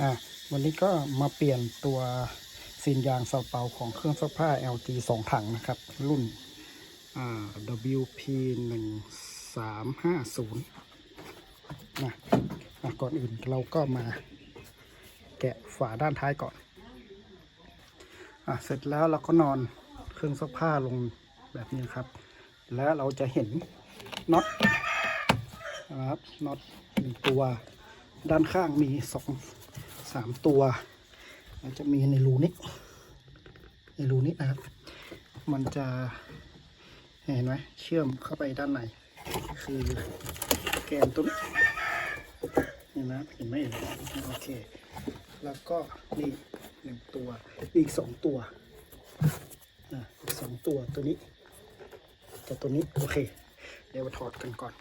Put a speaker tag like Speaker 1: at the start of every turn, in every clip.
Speaker 1: อะวันนี้ก็มาเปลี่ยนตัวซีนยางเสาเปาของเครื่องซักผ้า LG 2 ถังนะครับ รุ่นอ่า WP 1 3 5 0นะอะก่อนอื่นเราก็มาแกะฝาด้านท้ายก่อนอะเสร็จแล้วเราก็นอนเครื่องซักผ้าลงแบบนี้ครับ แล้วเราจะเห็นน็อตนะครับน็อตหนึ่งตัวด้านข้างมีสอง สามตัว มันจะมีในรูนี้ ในรูนี้นะครับ มันจะเห็นไหมเชื่อมเข้าไปด้านในคือแกนตัวนี้เห็นไหมเห็นไหมเห็นโอเค แล้วก็นี่หนึ่งตัวอีกสองตัวอะอีกสองตัวตัวนี้กับตัวนี้โอเค เดี๋ยวถอดกันก่อน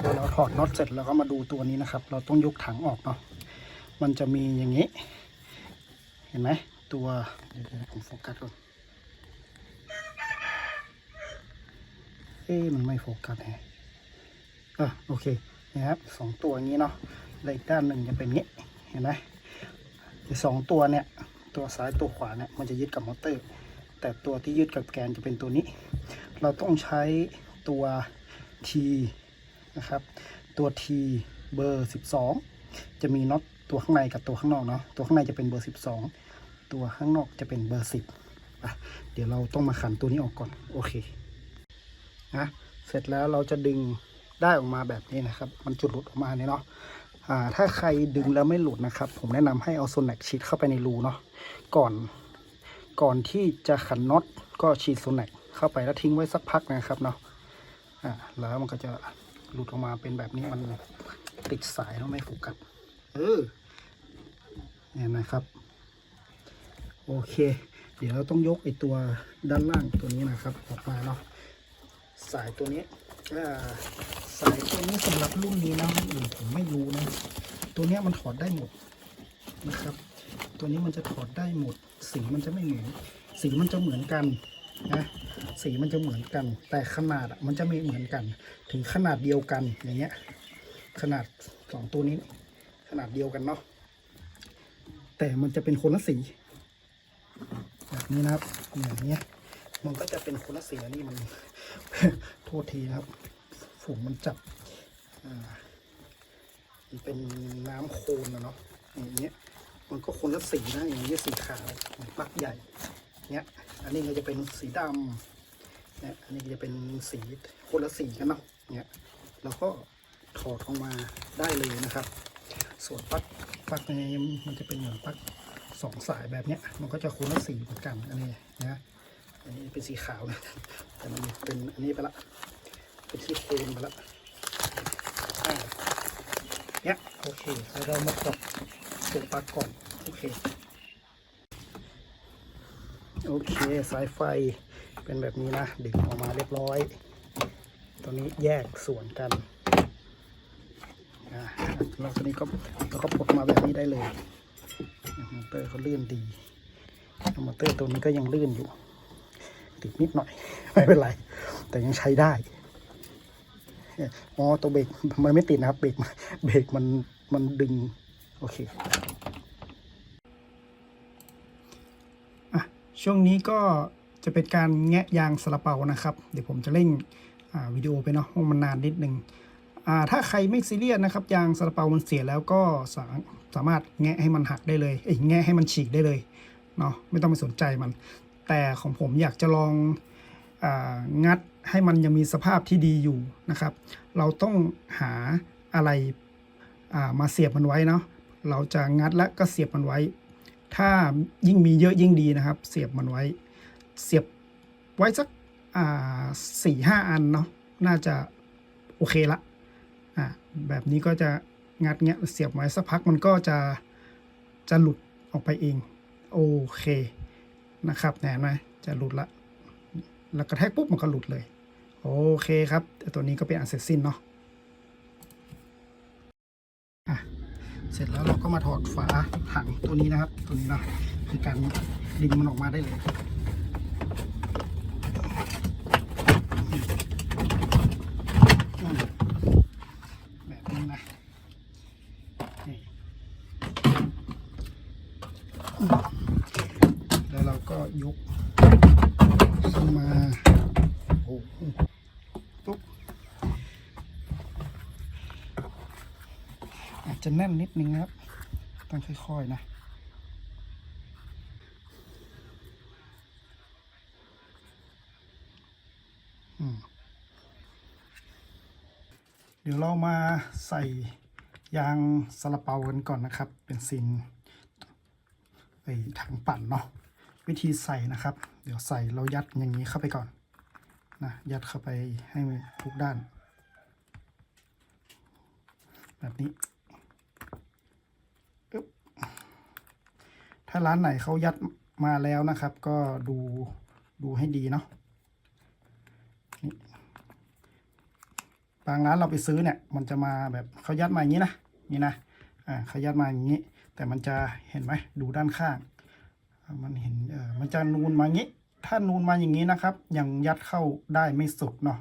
Speaker 1: พอเราถอดน็อตเสร็จแล้วก็มาดูตัวนี้นะครับ เราต้องยกถังออกเนาะมันจะมีอย่างนี้ เห็นไหมตัวเดี๋ยวผมโฟกัสก่อนเอ๊มันไม่โฟกัสแฮะอะโอเคนะครับสองตัวนี้เนาะแล้วอีกด้านหนึ่งจะเป็นงี้ เห็นไหมสองตัวเนี่ย ตัวซ้ายตัวขวาเนี่ยมันจะยึดกับมอเตอร์ แต่ตัวที่ยึดกับแกนจะเป็นตัวนี้ เราต้องใช้ตัว T นะครับ ตัว T เบอร์ 12 จะมีน็อตตัวข้างในกับตัวข้างนอกเนาะตัวข้างในจะเป็นเบอร์ 12 ตัวข้างนอกจะเป็นเบอร์ 10 เดี๋ยวเราต้องมาขันตัวนี้ออกก่อนโอเคนะเสร็จแล้วเราจะดึงได้ออกมาแบบนี้นะครับ มันจุดหลุดออกมาเนี่ยเนาะอ่าถ้าใครดึงแล้วไม่หลุดนะครับ ผมแนะนำให้เอาโซนแนกฉีดเข้าไปในรูเนาะก่อนก่อนที่จะขันน็อตก็ฉีดโซนแนกเข้าไปแล้วทิ้งไว้สักพักนะครับเนาะอ่าแล้วมันก็จะ หลุดออกมาเป็นแบบนี้มันติดสายแล้วไม่โฟกัสเออเนี่ยนะครับ โอเค เดี๋ยวเราต้องยกไอตัวด้านล่างตัวนี้นะครับ ออกมาเนาะสายตัวนี้อ่าสายตัวนี้สำหรับรุ่นนี้นะรุ่นอื่นผมไม่รู้นะ ตัวเนี้ยมันถอดได้หมดนะครับ ตัวนี้มันจะถอดได้หมด สีมันจะไม่เหมือน สีมันจะเหมือนกันนะ สีมันจะเหมือนกัน แต่ขนาดมันจะไม่เหมือนกัน ถึงขนาดเดียวกันอย่างเงี้ย ขนาดสองตัวนี้ ขนาดเดียวกันเนาะแต่มันจะเป็นคนละสีแบบนี้นะครับอย่างเงี้ยมันก็จะเป็นคนละสีนนี้มันโทษทีนะครับฝุ่นมันจับอ่ามันเป็นน้ำโคลนนะเนาะอย่างเงี้ยมันก็คนละสีนะอย่างเงี้ยสีขาวปักใหญ่ เนี้ยอันนี้ก็จะเป็นสีดำเนี่ยอันนี้ก็จะเป็นสีคนละสีกันเนาะเนี้ยเราก็ถอดออกมาได้เลยนะครับ ส่วนปลั๊กปลั๊กในมันจะเป็นเหมือนปลั๊กสองสายแบบเนี้ยมันก็จะคนละสีเหมือนกันอันนี้นะอันนี้เป็นสีขาวนะแต่มันเป็นอันนี้ไปละเป็นที่โคนไปละเนี่ยโอเคแล้วเรามากดตัวปลั๊กก่อนโอเค โอเคสายไฟเป็นแบบนี้นะ ดึงออกมาเรียบร้อย ตอนนี้แยกส่วนกันอ่าแล้วตอนนี้ก็เราก็ปลดมาแบบนี้ได้เลยมอเตอร์เขาลื่นดีมอเตอร์ตัวนี้ก็ยังลื่นอยู่ ติดนิดหน่อย ไม่เป็นไร แต่ยังใช้ได้อ๋อตัวเบรกมันไม่ติดนะครับเบรกเบรกมันมันดึง โอเค อะ ช่วงนี้ก็จะเป็นการแงะยางสลับเปานะครับ เดี๋ยวผมจะเร่งวิดีโอไปเนาะเพราะมันนานนิดนึงอ่าถ้าใครไม่ซีเรียสนะครับ ยางสลับเปามันเสียแล้วก็สาสามารถแงะให้มันหักได้เลยเอ้แงะให้มันฉีกได้เลยเนาะไม่ต้องไปสนใจมัน แต่ของผมอยากจะลององัดให้มันยังมีสภาพที่ดีอยู่นะครับ เราต้องหาอะไรามาเสียบมันไว้เนาะเราจะงัดและก็เสียบมันไว้ ถ้ายิ่งมีเยอะยิ่งดีนะครับ เสียบมันไว้ เสียบไว้สักสี่ห้าอันเนาะน่าจะโอเคละอ่าแบบนี้ก็จะงัดเงี้ยเสียบไว้สักพักมันก็จะจะหลุดออกไปเอง โอเคนะครับเห็นไหมจะหลุดละ แล้วกระแทกปุ๊บมันก็หลุดเลย โอเคครับต,ตัวนี้ก็เป็นอันเสร็จสิ้นเนาะ เสร็จแล้วเราก็มาถอดฝาถังตัวนี้นะครับ ตัวนี้นะคือการดึงมันออกมาได้เลยอืมแบบนี้นะ แล้วเราก็ยกขึ้นมาโอ้โหปุ๊บอาจจะ แน่นนิดนึงนะครับ ต้องค่อยๆนะเดี๋ยวเรามาใส่ยางซาลาเปากันก่อนนะครับ เป็นซินไอถังปั่นเนาะวิธีใส่นะครับ เดี๋ยวใส่เรายัดอย่างนี้เข้าไปก่อนนะยัดเข้าไปให้ทุกด้าน แบบนี้อึ๊บ ถ้าร้านไหนเขายัดมาแล้วนะครับ ก็ดูดูให้ดีเนาะบางร้านเราไปซื้อเนี่ย มันจะมาแบบเขายัดมาอย่างนี้นะนี่นะอ่าเขายัดมาอย่างนี้ แต่มันจะเห็นไหมดูด้านข้าง มันเห็นเออมันจะนูนมาอย่างนี้ ถ้านูนมาอย่างนี้นะครับ ยังยัดเข้าได้ไม่สุดเนาะ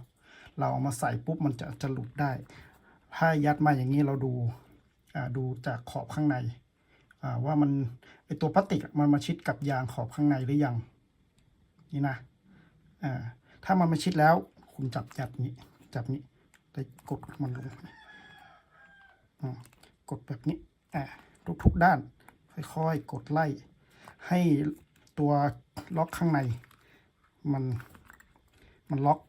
Speaker 1: เราเอามาใส่ปุ๊บมันจะจะหลุดได้ ถ้ายัดมาอย่างนี้เราดูอ่าดูจากขอบข้างใน ว่ามันไอตัวพลาสติกมันมาชิดกับยางขอบข้างในหรือยัง นี่นะอ่าถ้ามันมาชิดแล้ว คุณจับจับนี้ จับนี้ได้กดมันลงอืมกดแบบนี้อ่าทุกๆด้าน ค่อยๆ กดไล่ ให้ตัวล็อกข้างใน มันมันล็อก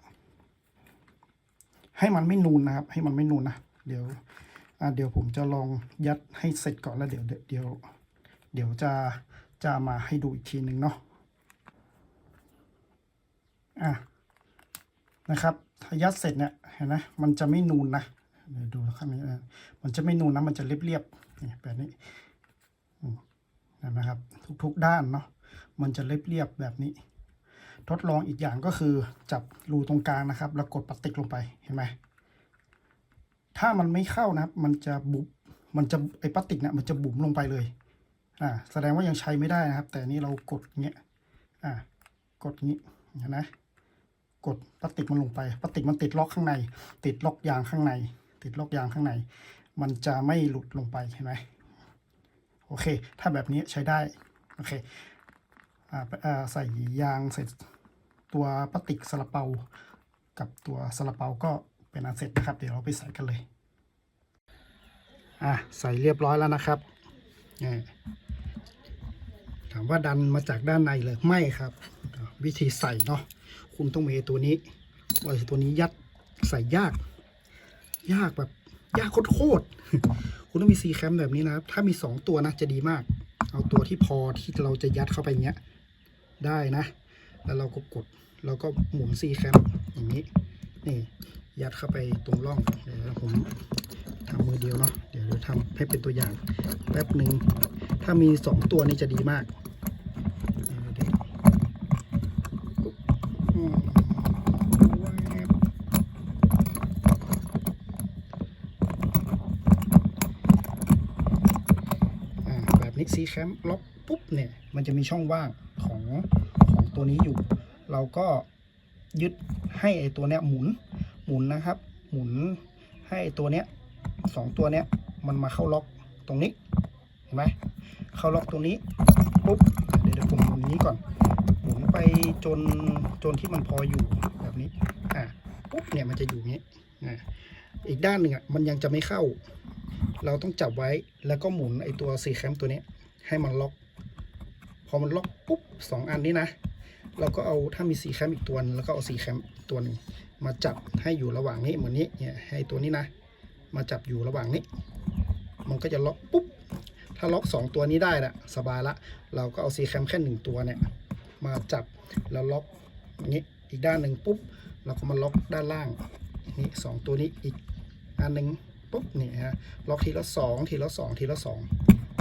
Speaker 1: ให้มันไม่นูนนะครับ ให้มันไม่นูนนะ เดี๋ยว อ่าเดี๋ยวผมจะลองยัดให้เสร็จก่อนแล้วเดี๋ยวเดี๋ยวเดี๋ยวจะจะมาให้ดูอีกทีหนึ่งเนาะอะนะครับถ้ายัดเสร็จเนี่ยเห็นไหมมันจะไม่นูนนะเดี๋ยวดูข้างนี้มันจะไม่นูนนะมันจะเรียบๆนี่แบบนี้นไหมครับ ทุกๆด้านเนาะมันจะเรียบๆแบบนี้ ทดลองอีกอย่างก็คือจับรูตรงกลางนะครับ แล้วกดพลาสติกลงไปเห็นไหม ถ้ามันไม่เข้านะครับ มันจะบุบมันจะไอ้พลาสติกเนี่ยมันจะบุ๋มลงไปเลย อ่า แสดงว่ายังใช้ไม่ได้นะครับ แต่นี่เรากดเงี้ย อ่า กดงี้เห็นไหมกดพลาสติกมันลงไปพลาสติกมันติดล็อกข้างใน ติดล็อกยางข้างใน ติดล็อกยางข้างใน มันจะไม่หลุดลงไปเห็นไหมโอเค ถ้าแบบนี้ใช้ได้ โอเค อ่าอ่าใส่ยางใส่ตัวพลาสติกซาลาเปา กับตัวซาลาเปาก็ เป็นอันเสร็จนะครับ เดี๋ยวเราไปใส่กันเลย อะใส่เรียบร้อยแล้วนะครับนี่ถามว่าดันมาจากด้านในเลยไม่ครับ วิธีใส่เนาะคุณต้องมีตัวนี้ว่าตัวนี้ยัดใส่ยาก ยากแบบ ยากโคตรคุณต้องมีซีแคมแบบนี้นะครับ ถ้ามีสองตัวนะจะดีมาก เอาตัวที่พอที่เราจะยัดเข้าไปเงี้ยได้นะ แล้วเราก็กด แล้วก็หมุนซีแคมอย่างนี้ นี่ ยัดเข้าไปตรงร่องเดี๋ยวผมทำมือเดียวเนาะเดี๋ยวเราทำให้เป็นตัวอย่างแป๊บหนึ่งถ้ามีสองตัวนี่จะดีมากแบบนี้ซีแคมล็อกปุ๊บเนี่ยมันจะมีช่องว่างของของตัวนี้อยู่ เราก็ยึดให้ไอตัวเนี้ยหมุน หมุนนะครับ หมุนให้ตัวเนี้ยสองตัวเนี้ยมันมาเข้าล็อกตรงนี้เห็นไหมเข้าล็อกตรงนี้ปุ๊บเดี๋ยวเดี๋ยวผมหมุนนี้ก่อน หมุนไปจนจนที่มันพออยู่แบบนี้อะปุ๊บเนี่ยมันจะอยู่งนี้อะอีกด้านหนึ่งอะมันยังจะไม่เข้า เราต้องจับไว้แล้วก็หมุนไอตัวซีแคมตัวเนี้ยให้มันล็อก พอมันล็อกปุ๊บสองอันนี้นะ เราก็เอาถ้ามีซีแคมอีกตัวนึงแล้วก็เอาซีแคมตัวหนึง มาจับให้อยู่ระหว่างนี้เหมือนนี้เนี่ยให้ตัวนี้นะ มาจับอยู่ระหว่างนี้ มันก็จะล็อกปุ๊บถ้าล็อกสองตัวนี้ได้ละสบายละ เราก็เอาซีแคมแค่หนึ่งตัวเนี่ย มาจับแล้วล็อกอย่างนี้อีกด้านหนึ่งปุ๊บ เราก็มาล็อกด้านล่างนี่สองตัวนี้อีกอันหนึ่งปุ๊บนี่ฮะล็อกทีละสองทีละสองทีละสอง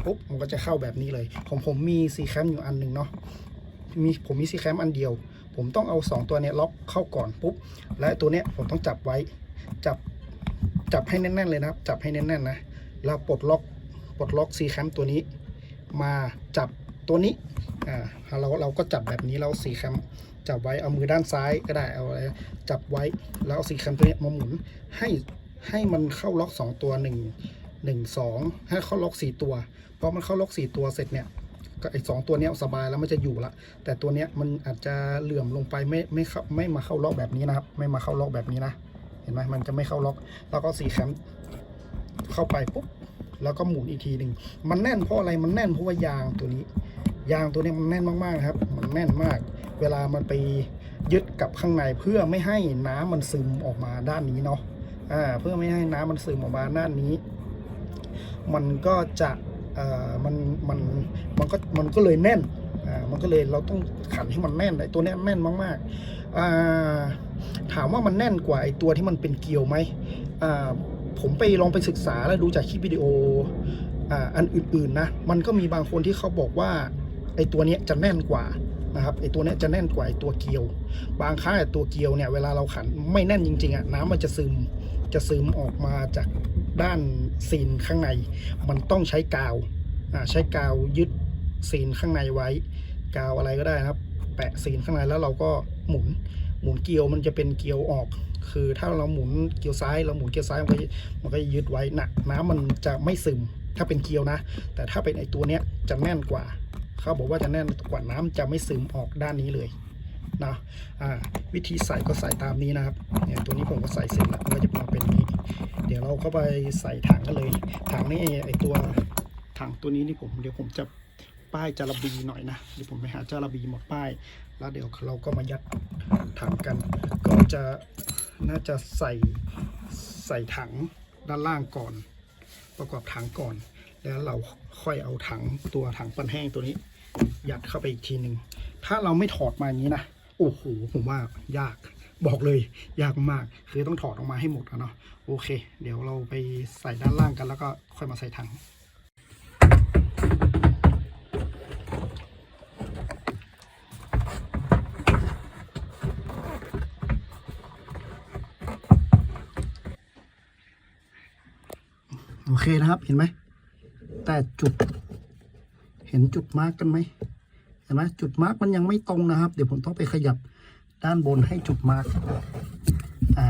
Speaker 1: ปุ๊บมันก็จะเข้าแบบนี้เลย ของผมมีซีแคมอยู่อันหนึ่งเนาะมีผมมีซีแคมอันเดียว ผมต้องเอาสองตัวเนี้ยล็อกเข้าก่อนปุ๊บ และตัวเนี้ยผมต้องจับไว้ จับ จับให้แน่นๆเลยนะครับ จับให้แน่นๆนะ แล้วปลดล็อก ปลดล็อกซีแคมตัวนี้ มาจับตัวนี้ อ่า เราเราก็จับแบบนี้แล้วสีแคมจับไว้ เอามือด้านซ้ายก็ได้ เอาอะไร จับไว้ แล้วเอาสีแคมตัวเนี้ยมาหมุน ให้ ให้มันเข้าล็อกสองตัวหนึ่งหนึ่งสองให้เข้าล็อกสี่ตัวพอมันเข้าล็อกสี่ตัวเสร็จเนี่ย ก็ไอ้สองตัวเนี้ยสบายแล้วมันจะอยู่ละ แต่ตัวเนี้ยมันอาจจะเหลื่อมลงไปไม่ไม่เข้าไม่มาเข้าล็อกแบบนี้นะครับ ไม่มาเข้าล็อกแบบนี้นะ เห็นไหมมันจะไม่เข้าล็อก แล้วก็สี่แคมเข้าไปปุ๊บแล้วก็หมุนอีกทีหนึ่งมันแน่นเพราะอะไรมันแน่นเพราะว่ายางตัวนี้ ยางตัวนี้มันแน่นมากๆครับ มันแน่นมาก เวลามันไปยึดกับข้างในเพื่อไม่ให้น้ำมันซึมออกมาด้านนี้เนาะอ่าเพื่อไม่ให้น้ำมันซึมออกมาด้านนี้ มันก็จะ มันมันมันก็มันก็เลยแน่นมันก็เลยเราต้องขันให้มันแน่นไอ้ตัวนี้แน่นมากๆถามว่ามันแน่นกว่าไอ้ตัวที่มันเป็นเกลียวไหมผมไปลองไปศึกษาแล้วดูจากคลิปวิดีโออ,อันอื่นๆนะมันก็มีบางคนที่เขาบอกว่าไอ้ตัวนี้จะแน่นกว่านะครับไอ้ตัวนี้จะแน่นกว่าไอ้ตัวเกลียว บางครั้งไอ้ตัวเกลียวเนี่ยเวลาเราขันไม่แน่นจริงๆอะน้ำมันจะซึม จะซึมออกมาจากด้านซีนข้างใน มันต้องใช้กาวใช้กาวยึดซีนข้างในไว้ กาวอะไรก็ได้นะครับ แปะซีนข้างในแล้วเราก็หมุนหมุนเกลียวมันจะเป็นเกลียวออก คือถ้าเราหมุนเกลียวซ้ายเราหมุนเกลียวซ้ายมันก็มันก็ยึดไว้นะน้ำมันจะไม่ซึมถ้าเป็นเกลียวนะ แต่ถ้าเป็นไอตัวเนี้ยจะแน่นกว่า เขาบอกว่าจะแน่นกว่าน้ำจะไม่ซึมออกด้านนี้เลย นะอ่าวิธีใส่ก็ใส่ตามนี้นะครับเนี่ยตัวนี้ผมก็ใส่เสร็จแล้วมันก็จะมาเป็นนี้ เดี๋ยวเราเข้าไปใส่ถังกันเลยถังนี่ไอตัวถังตัวนี้นี่ผมเดี๋ยวผมจะป้ายจาระบีหน่อยนะเดี๋ยวผมไปหาจาระบีหมดป้าย แล้วเดี๋ยวเราก็มายัดถังกัน ก็จะน่าจะใส่ใส่ถังด้านล่างก่อน ประกอบถังก่อน แล้วเราค่อยเอาถังตัวถังปั้นแห้งตัวนี้ ยัดเข้าไปอีกทีหนึ่งถ้าเราไม่ถอดมาอย่างนี้นะ โอ้โหผมว่ายากบอกเลยยากมากคือต้องถอดออกมาให้หมดอะเนาะโอเค เดี๋ยวเราไปใส่ด้านล่างกันแล้วก็ค่อยมาใส่ถังโอเคนะครับเห็นไหมแต่จุด เห็นจุดมากกันไหม เห็นไหมจุดมาร์กมันยังไม่ตรงนะครับ เดี๋ยวผมต้องไปขยับด้านบนให้จุดมาร์กอ่า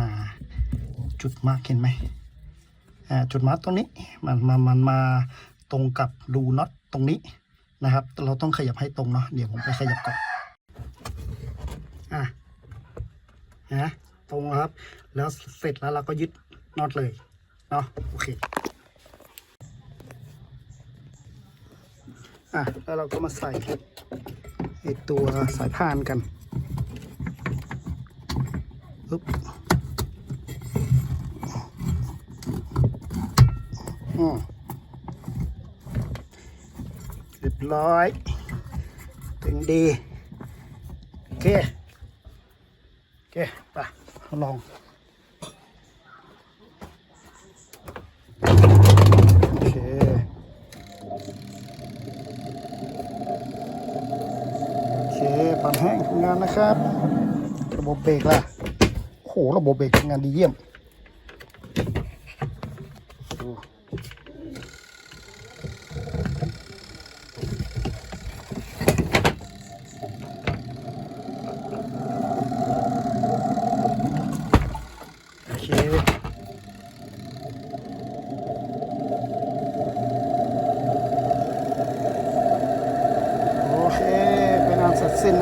Speaker 1: จุดมาร์กเห็นไหมอ่าจุดมาร์กตรงนี้มันมามันมาตรงกับรูน็อตตรงนี้นะครับ เราต้องขยับให้ตรงเนาะเดี๋ยวผมไปขยับก่อนอะนะตรงครับ แล้วเสร็จแล้วเราก็ยึดน็อตเลยเนาะโอเค อะแล้วเราก็มาใส่ไอตัวสายพานกันปึ๊บอืมเรียบร้อยถึงดี โอเค โอเค ไปลอง ปั่นแห้งทำงานนะครับ ระบบเบรกล่ะโอ้โหระบบเบรกทำงานดีเยี่ยมดูโอเค โอเค เป็